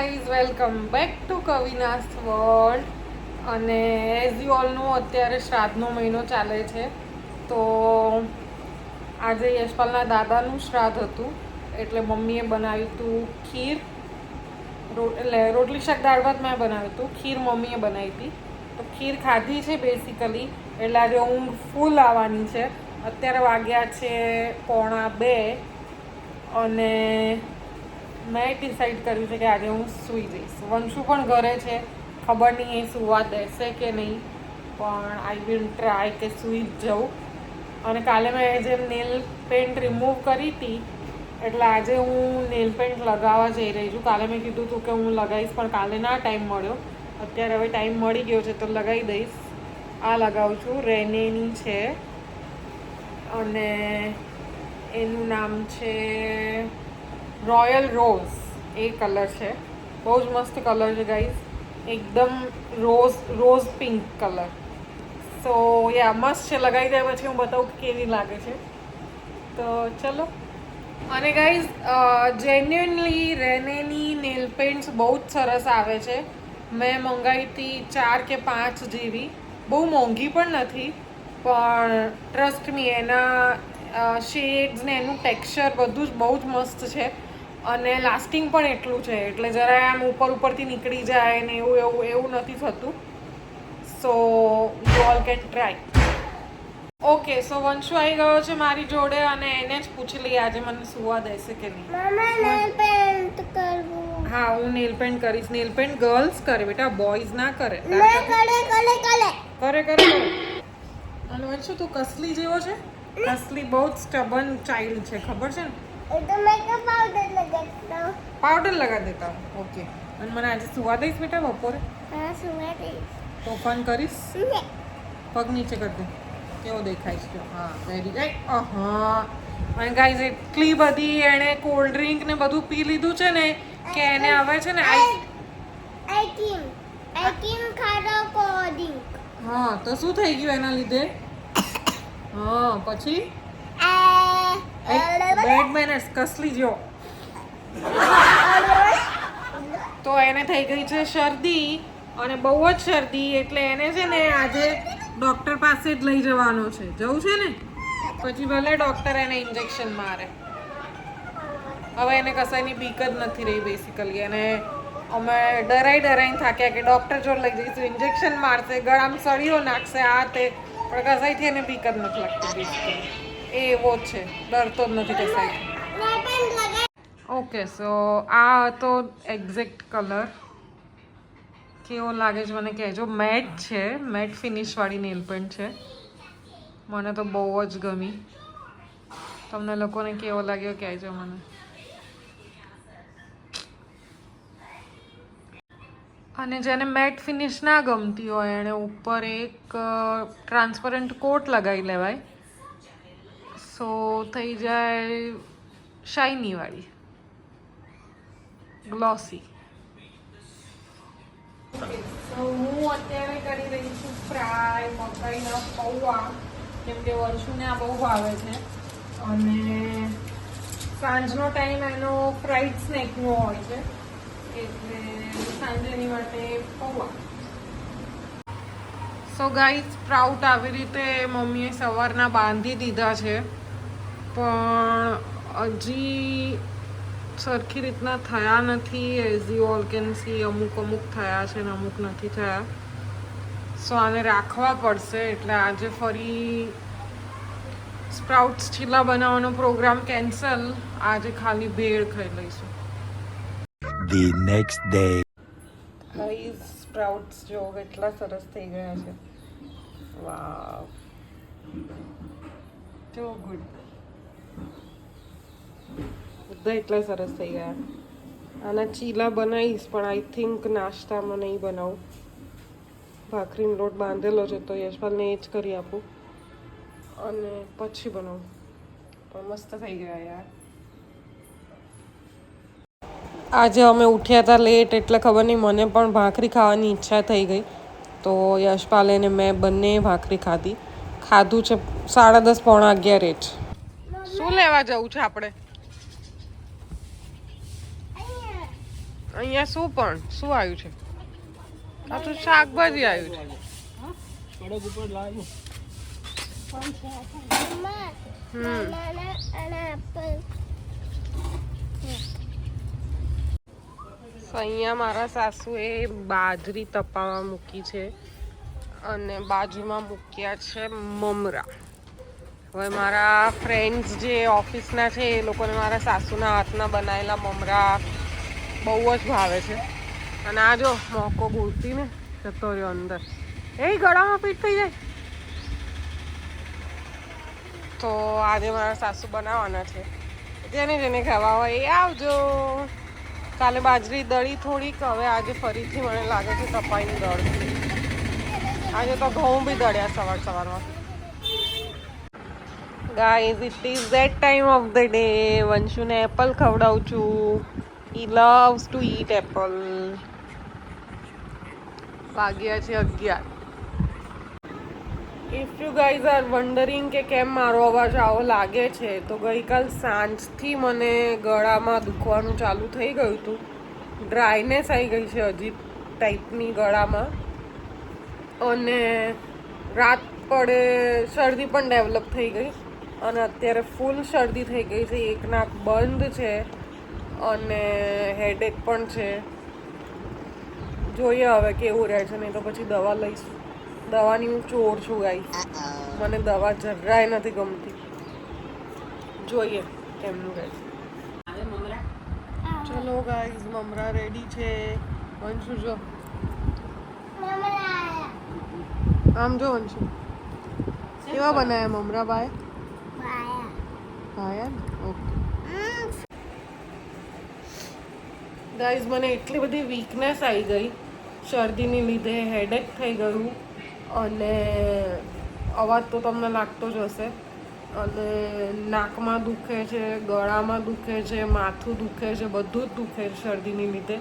Guys welcome back to Kavina's world અને as you all know અત્યારે શ્રાદ્ધનો મહિનો ચાલે છે. તો આજે યશપાલના દાદાનું શ્રાદ્ધ હતું. એટલે મમ્મીએ બનાવ્યું હતું ખીર. એટલે રોટલી શાક, દાળ ભાત મેં બનાવ્યું હતું ખીર મમ્મીએ બનાવી હતી. તો ખીર ખાધી છે બેસિકલી એટલે આજે ઊંઘ ફૂલ આવવાની છે. અત્યારે વાગ્યા છે પોણા બે. અને મેં ડિસાઈડ કર્યું છે કે આજે હું સૂઈ જઈશ. વંશુ પણ ઘરે છે. ખબર નહીં એ સુવા દેશે કે નહીં, પણ આઈ વિલ ટ્રાય કે સૂઈ જ જાઉં. અને કાલે મેં જેમ નેલ પેન્ટ રિમૂવ કરી હતી, એટલે આજે હું નેલ પેન્ટ લગાવવા જઈ રહી છું. કાલે મેં કીધું હતું કે હું લગાવીશ, પણ કાલે ના ટાઈમ મળ્યો. અત્યારે હવે ટાઈમ મળી ગયો છે તો લગાવી દઈશ. આ લગાવું છું. રેનેની છે. અને એનું નામ છે રોયલ રોઝ એ કલર છે. બહુ જ મસ્ત કલર છે ગાઈઝ એકદમ rose rose pink colour so yeah મસ્ત છે. લગાવી દે પછી હું બતાવું કેવી લાગે છે. તો ચલો. અને ગાઈઝ જેન્યુઅનલી રેનેની નેલ પેન્ટ્સ બહુ જ સરસ આવે છે. મેં મંગાવી હતી ચાર કે પાંચ જેવી. બહુ મોંઘી પણ નથી, પણ ટ્રસ્ટ મી એના શેડ્સ ને એનું ટેક્સચર બધું જ બહુ જ મસ્ત છે. અને લાસ્ટિંગ પણ એટલું છે. એટલે જરા આમ ઉપર ઉપરથી નીકળી જાય ને એવું એવું એવું નથી થતું. So you all can try okay so Vanshu આવી ગયો છે મારી જોડે અને એને જ પૂછી લઈએ આજે મને સુવા દેશે કે નહીં. હા હું નેલ પેન્ટ કરીશ. નેલ પેન્ટ ગર્લ્સ કરે બેટા બોયઝ ના કરે. મેં કરે કરે કરે. કરે કરે કરે. અને વંશુ તું કસલી જેવો છે? કસલી બહુ જ સ્ટબન ચાઇલ્ડ છે ખબર છે ને? પાવડર લગા દેતા ઓકે અને મને આજે સુવા દઈશ બેટા બપોરે? હા સુવાડી તોફાન કરીશ? પગ નીચે કરી દે કેવો દેખાય છે? હા વેરી રાઈટ અહા. અને ગાઈઝ એટલી બધી એણે કોલ્ડ ડ્રિંક ને બધું પી લીધું છે ને કે એને હવે છે ને I ice cream ice cream ખાધો કોડિંગ હા તો શું થઈ ગયું એના લીધે? હા પછી? બેડ મેનર્સ કસલી જો. તો એને થઈ ગઈ છે શરદી અને બહુ જ શરદી એટલે એને છે ને આજે ડૉક્ટર પાસે જ લઈ જવાનો છે. જવું છે ને? પછી ભલે ડૉક્ટર એને ઇન્જેક્શન મારે. હવે એને કશાયની બીક જ નથી રહી બેસિકલી અને અમે ડરાઈ ડરાઈને થાક્યા કે ડૉક્ટર જોડે લઈ જઈશું ઇન્જેક્શન મારશે, ગળામાં સળીઓ નાખશે, આ તે. પણ કસાઈથી એને બીક જ નથી લાગતી બેસિકલી એવો છે. ડરતો જ નથી કસાઈથી ઓકે સો આ હતો એક્ઝેક્ટ કલર કેવો લાગે છે મને કહેજો. મેટ છે. મેટ ફિનિશવાળી નેલ પેન્ટ છે. મને તો બહુ જ ગમી. તમને લોકોને કેવો લાગ્યો કહેજો મને. અને જેને મેટ ફિનિશ ના ગમતી હોય એણે ઉપર એક ટ્રાન્સપરન્ટ કોટ લગાવી લેવાય. સો થઈ જાય શાઇની વાળી. ગ્લોસી હું અત્યારે કરી રહી છું ફ્રાય મકાઈના પૌવા. કેમ કે વર્ષુને આ બહુ ભાવે છે. અને સાંજનો ટાઈમ એનો ફ્રાઈડ સ્નેકનો હોય છે. એટલે સાંજેની માટે પૌવા. સો ગાઈ સ્પ્રાઉટ આવી રીતે મમ્મીએ સવારના બાંધી દીધા છે. પણ હજી સરખી રીતના થયા નથી. As you all can see અમુક અમુક થયા છે ને અમુક નથી થયા. સો આને રાખવા પડશે. એટલે આજે ફરી સ્પ્રાઉટ્સ ચીલા બનાવવાનો પ્રોગ્રામ કેન્સલ આજે ખાલી ભેળ ખાઈ લઈશું. The next day. Hi sprouts જો કેટલા સરસ થઈ ગયા છે. વાવ જો ગુડ બધા એટલા સરસ થઈ ગયા. આના ચીલા બનાવીશ, પણ આઈ થિંક નાસ્તામાં નહીં બનાવું. ભાખરીનો લોટ બાંધેલો છે, તો યશપાલને એ જ કરી આપું. અને પછી બનાવું. પણ મસ્ત થઈ ગયા યાર. આજે અમે ઉઠ્યા હતા લેટ એટલે ખબર નહીં, મને પણ ભાખરી ખાવાની ઈચ્છા થઈ ગઈ. તો યશપાલ અને મેં બંને ભાખરી ખાધી. ખાધું છે સાડા દસ, પોણા અગિયારે જ. શું લેવા જવું છે આપણે? અહીંયા શું પણ? શું આવ્યું છે? આ તો શાકભાજી આવ્યું છે. કડક અહીંયા મારા સાસુએ બાજરી તપાવવા મૂકી છે અને બાજુમાં મૂક્યા છે મમરા. હવે મારા ફ્રેન્ડ્સ જે ઓફિસના છે, એ લોકોને મારા સાસુના હાથના બનાવેલા મમરા બહુ જ ભાવે છે. અને આ જો મોકો બોલતી ને જતો રહ્યો અંદર. એ ગળામાં પીટ થઈ જાય. તો આજે મારા સાસુ બનાવવાના છે. જેને જેને ખાવા હોય એ આવજો. કાલે બાજરી દળી થોડીક, હવે આજે ફરીથી મને લાગે છે કપાઈની દળ. આજે તો ઘઉં બી દળ્યા સવાર સવારમાં. Guys it is that time of the day વંશુને apple ખવડાવું છું. ઈ loves ટુ eat એપલ વાગ્યા છે અગિયાર. If you guys are wondering કે કેમ મારો અવાજ આવો લાગે છે, તો ગઈકાલ સાંજથી મને ગળામાં દુખવાનું ચાલુ થઈ ગયું હતું. ડ્રાયનેસ આવી ગઈ છે હજી ટાઈપની ગળામાં. અને રાત પડે શરદી પણ ડેવલપ થઈ ગઈ. અને અત્યારે ફૂલ શરદી થઈ ગઈ છે, એક નાક બંધ છે. અને હેડેક પણ છે. જોઈએ હવે કેવું રહે છે નહીં તો પછી દવા લઈશ. દવાની હું ચોર છું ગાઈ મને દવા જરાય નથી ગમતી. જોઈએ કેમનું રહે છે. ચલો ગાઈઝ મમરા રેડી છે. વંશુ જો. આમ જો વંશુ. કેવા બનાયા મમરા બાય ભાયા ને? ઓકે. ગાઈઝ, મને એટલી બધી વીકનેસ આવી ગઈ. શરદીની લીધે હેડેક થઈ ગયું. અને અવાજ તો તમને લાગતો જ હશે. અને નાકમાં દુખે છે, ગળામાં દુખે છે, માથું દુખે છે, બધું જ દુખે છે શરદીની લીધે.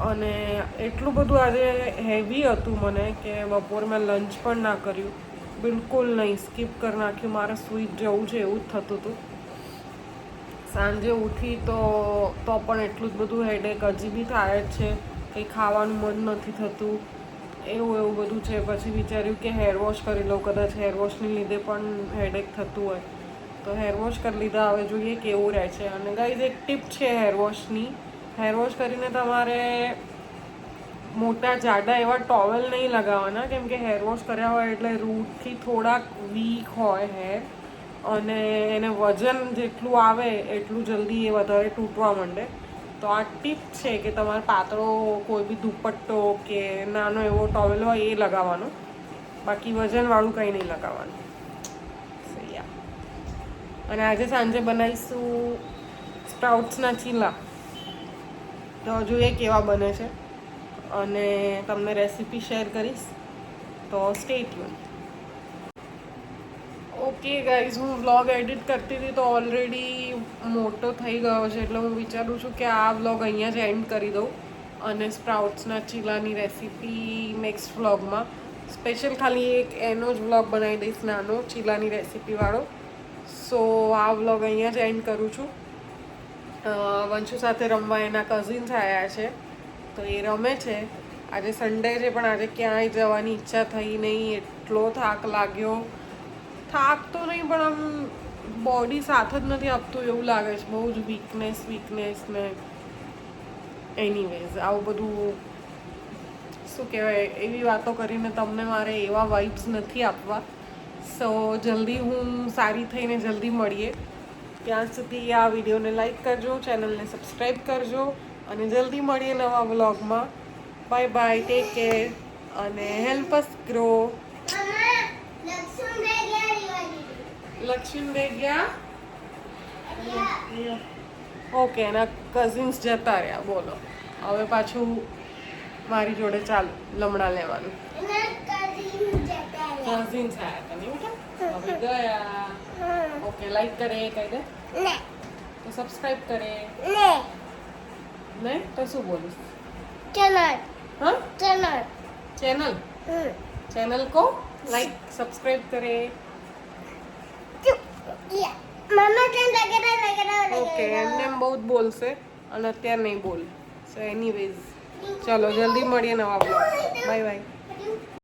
અને એટલું બધું આજે હેવી હતું મને કે બપોર મેં લંચ પણ ના કર્યું. બિલકુલ નહીં સ્કીપ કરી નાખ્યું. મારે સૂઈ જવું છે, એવું જ થતું હતું. સાંજે ઉઠી તો તો પણ એટલું જ બધું હેડેક હજી બી થાય જ છે. કંઈ ખાવાનું મન નથી થતું. એવું એવું બધું છે. પછી વિચાર્યું કે હેર વોશ કરી લઉં. કદાચ હેરવોશની લીધે પણ હેડેક થતું હોય. તો હેરવોશ કરી લીધા. હવે જોઈએ કેવું રહે છે. અને ગાઈઝ એક ટીપ છે હેર વોશની હેર કરીને તમારે મોટા જાડા એવા ટોવેલ નહીં લગાવવાના. કેમ કે હેરવોશ કર્યા હોય એટલે રૂટથી થોડાક વીક હોય હેર અને એને વજન જેટલું આવે, એટલું જલ્દી એ વધારે તૂટવા માંડે. તો આ ટીપ છે કે તમારે પાતળો કોઈ બી દુપટ્ટો કે નાનો એવો ટોવેલ હોય એ લગાવવાનો. બાકી વજનવાળું કંઈ નહીં લગાવવાનું. અને આજે સાંજે બનાવીશું સ્પ્રાઉટ્સના ચીલા. તો જોઈએ કેવા બને છે. અને તમને રેસીપી શેર કરીશ. તો સ્ટેટ ટ્યુન ઓકે ગાઈઝ હું વ્લોગ એડિટ કરતી હતી તો ઓલરેડી મોટો થઈ ગયો છે. એટલે હું વિચારું છું કે આ વ્લોગ અહીંયા જ એન્ડ કરી દઉં અને સ્પ્રાઉટ્સના ચીલાની રેસીપી નેક્સ્ટ વ્લોગમાં સ્પેશિયલ ખાલી એક એનો જ વ્લોગ બનાવી દઈશ, નાનો ચીલાની રેસીપીવાળો સો આ વ્લોગ અહીંયા જ એન્ડ કરું છું. વંશુ સાથે રમવા એના કઝિન્સ આવ્યા છે. તો એ રમે છે. આજે સન્ડે છે, પણ આજે ક્યાંય જવાની ઈચ્છા થઈ નહીં. એટલો થાક લાગ્યો. થાક તો નહીં, પણ આમ બોડી સાથ જ નથી આપતું એવું લાગે છે. બહુ જ વીકનેસ વીકનેસ ને એનીવેઝ આવું બધું શું કહેવાય, એવી વાતો કરીને તમને મારે એવા વાઇબ્સ નથી આપવા. સો જલ્દી હું સારી થઈને જલ્દી મળીએ. ત્યાં સુધી આ વિડીયોને લાઈક કરજો ચેનલને સબસ્ક્રાઈબ કરજો, અને જલ્દી મળીએ નવા વ્લોગમાં બાય બાય ટેક કેર અને હેલ્પ અસ ગ્રો લક્ષ્મીબેન ગયા ઓકે એના કઝિન્સ જતા રહ્યા બોલો. હવે પાછું મારી જોડે ચાલુ લમણા લેવાનું. કઝિન્સ આવ્યા હતા ગયા. ઓકે લાઈક કરે કહી દે. તો સબસ્ક્રાઇબ કરે. નહીં તો શું બોલીશ ચેનલ હા? ચેનલ ચેનલ ચેનલ કો? લાઈક સબસ્ક્રાઇબ કરે. ઓકે, એમને એમ બહુ જ બોલશે અને અત્યારે નહીં બોલ. સો એનીવેઝ ચલો, જલ્દી મળીએ નવા બાય બાય